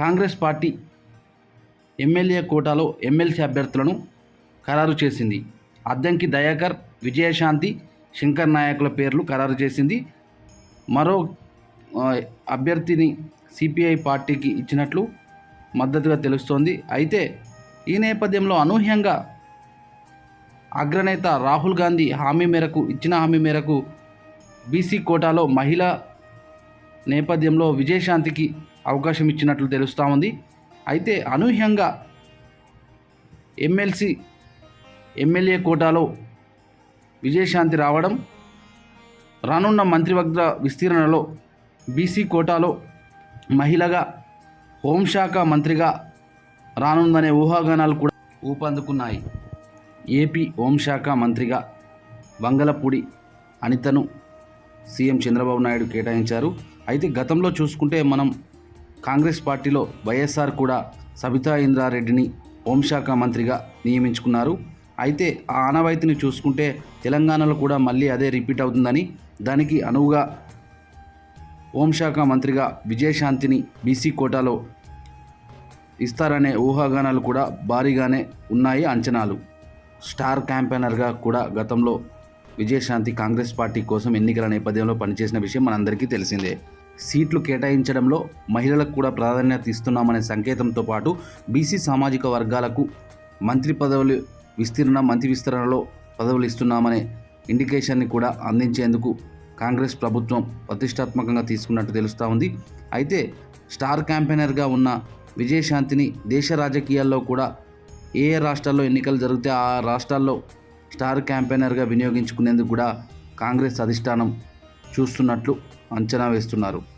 Congress party MLA కోటాలో MLC అభ్యర్థులను ఖరారు చేసింది. అద్దంకి దయాకర్ విజయశాంతి శంకర్ నాయకుల పేర్లు ఖరారు చేసింది. మరో అభ్యర్థిని సిపిఐ పార్టీకి ఇచ్చినట్లు మద్దతుగా తెలుస్తోంది. అయితే ఈ నేపథ్యంలో అనూహ్యంగా అగ్రనేత రాహుల్ గాంధీ హామీ మేరకు ఇచ్చిన హామీ మేరకు బీసీ కోటాలో మహిళ నేపథ్యంలో విజయశాంతికి అవకాశం ఇచ్చినట్లు తెలుస్తూ ఉంది. అయితే అనూహ్యంగా ఎమ్మెల్సీ ఎమ్మెల్యే కోటాలో విజయశాంతి రావడం రానున్న మంత్రివర్గ విస్తీర్ణలో బీసీ కోటాలో మహిళగా హోంశాఖ మంత్రిగా రానుందనే ఊహాగానాలు కూడా ఊపందుకున్నాయి. ఏపీ హోంశాఖ మంత్రిగా వంగలపూడి అనితను సీఎం చంద్రబాబు నాయుడు కేటాయించారు. అయితే గతంలో చూసుకుంటే మనం కాంగ్రెస్ పార్టీలో వైఎస్ఆర్ కూడా సబితా ఇంద్రారెడ్డిని హోంశాఖ మంత్రిగా నియమించుకున్నారు. అయితే ఆ ఆనవాయితీని చూసుకుంటే తెలంగాణలో కూడా మళ్ళీ అదే రిపీట్ అవుతుందని దానికి అనువుగా హోంశాఖ మంత్రిగా విజయశాంతిని బీసీ కోటాలో ఇస్తారనే ఊహాగానాలు కూడా భారీగానే ఉన్నాయి అంచనాలు. స్టార్ క్యాంపెయినర్గా కూడా గతంలో విజయశాంతి కాంగ్రెస్ పార్టీ కోసం ఎన్నికల నేపథ్యంలో పనిచేసిన విషయం మనందరికీ తెలిసిందే. సీట్లు కేటాయించడంలో మహిళలకు కూడా ప్రాధాన్యత ఇస్తున్నామనే సంకేతంతో పాటు బీసీ సామాజిక వర్గాలకు మంత్రి పదవులు విస్తీర్ణ మంత్రి విస్తరణలో పదవులు ఇస్తున్నామనే ఇండికేషన్ని కూడా అందించేందుకు కాంగ్రెస్ ప్రభుత్వం ప్రతిష్టాత్మకంగా తీసుకున్నట్టు తెలుస్తూ ఉంది. అయితే స్టార్ క్యాంపెయినర్గా ఉన్న విజయశాంతిని దేశ రాజకీయాల్లో కూడా ఏ రాష్ట్రాల్లో ఎన్నికలు జరిగితే ఆ రాష్ట్రాల్లో స్టార్ క్యాంపెయినర్గా వినియోగించుకునేందుకు కూడా కాంగ్రెస్ అధిష్టానం చూస్తున్నట్లు అంచనా వేస్తున్నారు.